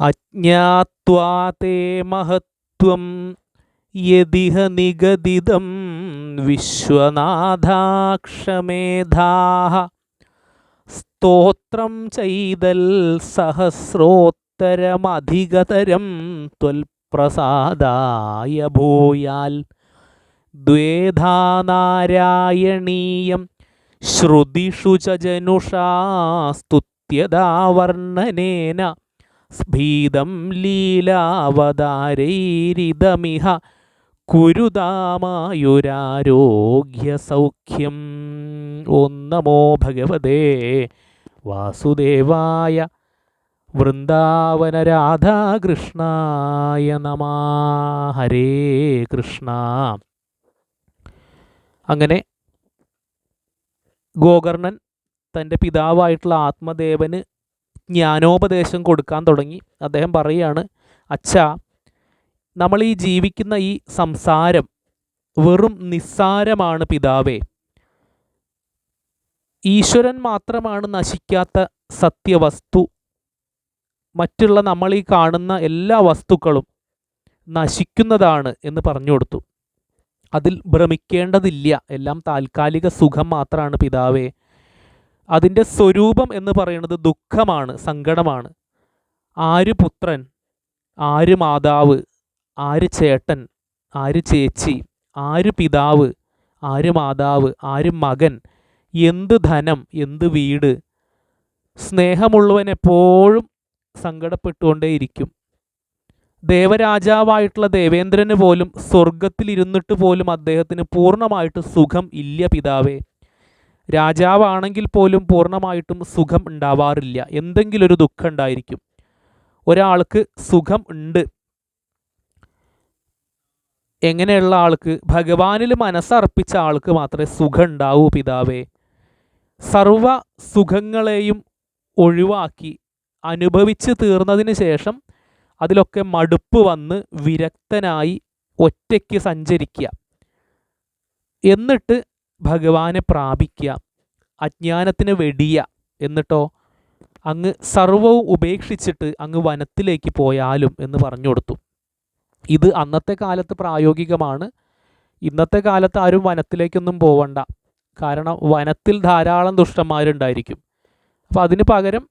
അജ്ഞാത്വാ തേ മഹത്വം യതിഹ നിഗദിതം വിശ്വനാഥാക്ഷമേധാः. സ്തോത്രം ചെയ്തൽ സഹസ്രോത്തരമധികതരം ത്വൽപ്രസാദായ ഭൂയാൽ. ദ്വേധാ നാരായണീയം ശ്രുതിഷു ച ജനുഷാ സ്തുത്യതാ വർണനേന സ്ഫീതം ലീലാവതാരൈരിതമിഹ കുരുതാമായുരാരോഗ്യസൗഖ്യം. ഓം നമോ ഭഗവതേ. വാസുദേവായ വൃന്ദാവനരാധാകൃഷ്ണായ നമ. ഹരേ കൃഷ്ണ. അങ്ങനെ ഗോകർണൻ തന്റെ പിതാവായിട്ടുള്ള ആത്മദേവന് ജ്ഞാനോപദേശം കൊടുക്കാൻ തുടങ്ങി. അദ്ദേഹം പറയുകയാണ് അച്ഛാ നമ്മൾ ഈ ജീവിക്കുന്ന ഈ സംസാരം വെറും നിസ്സാരമാണ് പിതാവേ. ഈശ്വരൻ മാത്രമാണ് നശിക്കാത്ത സത്യവസ്തു. മറ്റുള്ള നമ്മൾ ഈ കാണുന്ന എല്ലാ വസ്തുക്കളും നശിക്കുന്നതാണ് എന്ന് പറഞ്ഞു കൊടുത്തു. അതിൽ ഭ്രമിക്കേണ്ടതില്ല. എല്ലാം താൽക്കാലിക സുഖം മാത്രമാണ് പിതാവേ. അതിന്റെ സ്വരൂപം എന്ന് പറയുന്നത് ദുഃഖമാണ് സങ്കടമാണ്. ആര് പുത്രൻ ആര് മാതാവ് ആര് ചേട്ടൻ ആര് ചേച്ചി ആര് പിതാവ് ആര് മാതാവ് ആര് മകൻ എന്ത് ധനം എന്ത് വീട് സ്നേഹമുള്ളവൻ എപ്പോഴും സങ്കടപ്പെട്ടുകൊണ്ടേയിരിക്കും. ദേവരാജാവായിട്ടുള്ള ദേവേന്ദ്രന് പോലും സ്വർഗത്തിലിരുന്നിട്ട് പോലും അദ്ദേഹത്തിന് പൂർണമായിട്ട് സുഖം ഇല്ല പിതാവേ. രാജാവാണെങ്കിൽ പോലും പൂർണമായിട്ടും സുഖം ഉണ്ടാവാറില്ല. എന്തെങ്കിലും ഒരു ദുഃഖം ഉണ്ടായിരിക്കും. ഒരാൾക്ക് സുഖം ഉണ്ട്. എങ്ങനെയുള്ള ആൾക്ക്? ഭഗവാനിൽ മനസ്സർപ്പിച്ച ആൾക്ക് മാത്രമേ സുഖം ഉണ്ടാവൂ പിതാവേ. സർവ സുഖങ്ങളെയും ഒഴിവാക്കി അനുഭവിച്ച് തീർന്നതിന് ശേഷം അതിലൊക്കെ മടുപ്പ് വന്ന് വിരക്തനായി ഒറ്റയ്ക്ക് സഞ്ചരിക്കുക. എന്നിട്ട് ഭഗവാനെ പ്രാപിക്കുക അജ്ഞാനത്തിന് വെടിയ എന്നിട്ടോ അങ്ങ് സർവവും ഉപേക്ഷിച്ചിട്ട് അങ്ങ് വനത്തിലേക്ക് പോയാലും എന്ന് പറഞ്ഞു കൊടുത്തു. ഇത് അന്നത്തെ കാലത്ത് പ്രായോഗികമാണ്. ഇന്നത്തെ കാലത്ത് ആരും വനത്തിലേക്കൊന്നും പോവണ്ട. കാരണം വനത്തിൽ ധാരാളം ദുഷ്ടന്മാരുണ്ടായിരിക്കും. അപ്പോൾ അതിന് പകരം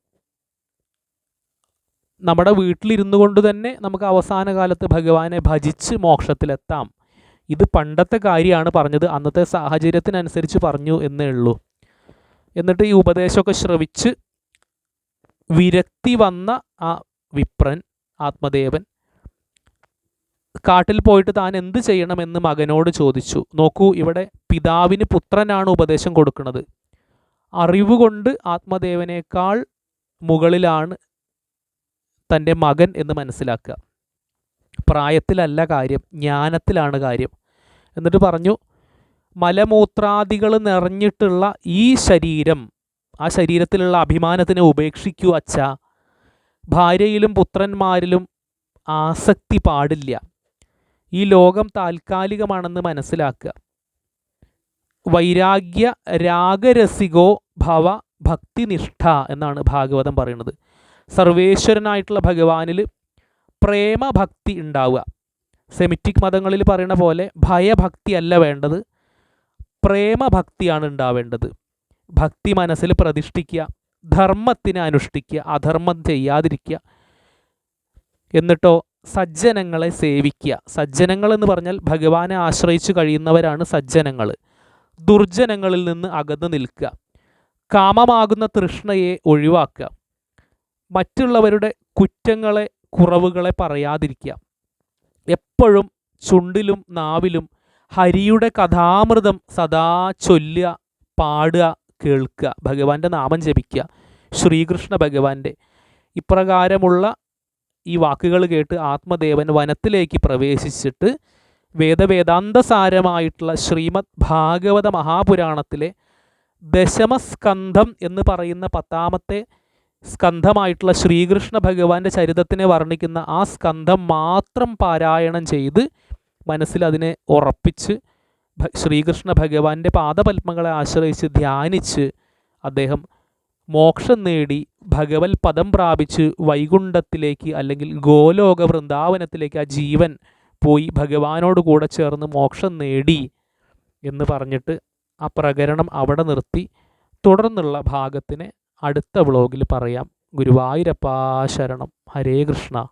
നമ്മുടെ വീട്ടിലിരുന്നു കൊണ്ട് തന്നെ നമുക്ക് അവസാന കാലത്ത് ഭഗവാനെ ഭജിച്ച് മോക്ഷത്തിലെത്താം. ഇത് പണ്ടത്തെ കാര്യമാണ് പറഞ്ഞത്. അന്നത്തെ സാഹചര്യത്തിനനുസരിച്ച് പറഞ്ഞു എന്നേ ഉള്ളൂ. എന്നിട്ട് ഈ ഉപദേശമൊക്കെ ശ്രവിച്ച് വിരക്തി വന്ന ആ വിപ്രൻ ആത്മദേവൻ കാട്ടിൽ പോയിട്ട് താൻ എന്ത് ചെയ്യണമെന്ന് മകനോട് ചോദിച്ചു. നോക്കൂ ഇവിടെ പിതാവിന് പുത്രനാണ് ഉപദേശം കൊടുക്കുന്നത്. അറിവ് കൊണ്ട് ആത്മദേവനേക്കാൾ മുകളിലാണ് തന്റെ മകൻ എന്ന് മനസ്സിലാക്കുക. പ്രായത്തിലല്ല കാര്യം ജ്ഞാനത്തിലാണ് കാര്യം. എന്നിട്ട് പറഞ്ഞു മലമൂത്രാദികൾ നിറഞ്ഞിട്ടുള്ള ഈ ശരീരം ആ ശരീരത്തിലുള്ള അഭിമാനത്തിനെ ഉപേക്ഷിക്കൂ അച്ഛ. ഭാര്യയിലും പുത്രന്മാരിലും ആസക്തി പാടില്ല. ഈ ലോകം താൽക്കാലികമാണെന്ന് മനസ്സിലാക്കുക. വൈരാഗ്യ രാഗരസികോ ഭവ ഭക്തിനിഷ്ഠ എന്നാണ് ഭാഗവതം പറയുന്നത്. സർവേശ്വരനായിട്ടുള്ള ഭഗവാനിൽ പ്രേമഭക്തി ഉണ്ടാവുക. സെമിറ്റിക് മതങ്ങളിൽ പറയുന്ന പോലെ ഭയഭക്തി അല്ല വേണ്ടത്. പ്രേമഭക്തിയാണ് ഉണ്ടാവേണ്ടത്. ഭക്തി മനസ്സിൽ പ്രതിഷ്ഠിക്കുക ധർമ്മത്തിനെ അനുഷ്ഠിക്കുക അധർമ്മം ചെയ്യാതിരിക്കുക. എന്നിട്ടോ സജ്ജനങ്ങളെ സേവിക്കുക. സജ്ജനങ്ങൾ എന്ന് പറഞ്ഞാൽ ഭഗവാനെ ആശ്രയിച്ചു കഴിയുന്നവരാണ് സജ്ജനങ്ങൾ. ദുർജനങ്ങളിൽ നിന്ന് അകന്നു നിൽക്കുക. കാമമാകുന്ന തൃഷ്ണയെ ഒഴിവാക്കുക. മറ്റുള്ളവരുടെ കുറ്റങ്ങളെ കുറവുകളെ പറയാതിരിക്കുക. എപ്പോഴും ചുണ്ടിലും നാവിലും ഹരിയുടെ കഥാമൃതം സദാ ചൊല്ലുക പാടുക കേൾക്കുക. ഭഗവാന്റെ നാമം ജപിക്കുക. ശ്രീകൃഷ്ണ ഭഗവാന്റെ. ഇപ്രകാരമുള്ള ഈ വാക്കുകൾ കേട്ട് ആത്മദേവൻ വനത്തിലേക്ക് പ്രവേശിച്ചിട്ട് വേദവേദാന്ത സാരമായിട്ടുള്ള ശ്രീമദ് ഭാഗവത മഹാപുരാണത്തിലെ ദശമസ്കന്ധം എന്ന് പറയുന്ന പത്താമത്തെ സ്കന്ധമായിട്ടുള്ള ശ്രീകൃഷ്ണ ഭഗവാന്റെ ചരിതത്തിനെ വർണിക്കുന്ന ആ സ്കന്ധം മാത്രം പാരായണം ചെയ്ത് മനസ്സിൽ അതിനെ ഉറപ്പിച്ച് ശ്രീകൃഷ്ണ ഭഗവാന്റെ പാദപത്മങ്ങളെ ആശ്രയിച്ച് ധ്യാനിച്ച് അദ്ദേഹം മോക്ഷം നേടി ഭഗവത് പദം പ്രാപിച്ച് വൈകുണ്ഠത്തിലേക്ക് അല്ലെങ്കിൽ ഗോലോക വൃന്ദാവനത്തിലേക്ക് ആ ജീവൻ പോയി ഭഗവാനോട് കൂടെ ചേർന്ന് മോക്ഷം നേടി എന്ന് പറഞ്ഞിട്ട് ആ പ്രകരണം അവിടെ നിർത്തി. തുടർന്നുള്ള ഭാഗത്തിനെ അടുത്ത ബ്ലോഗിൽ പറയാം. ഗുരുവായൂരപ്പാ ശരണം. ഹരേ കൃഷ്ണ.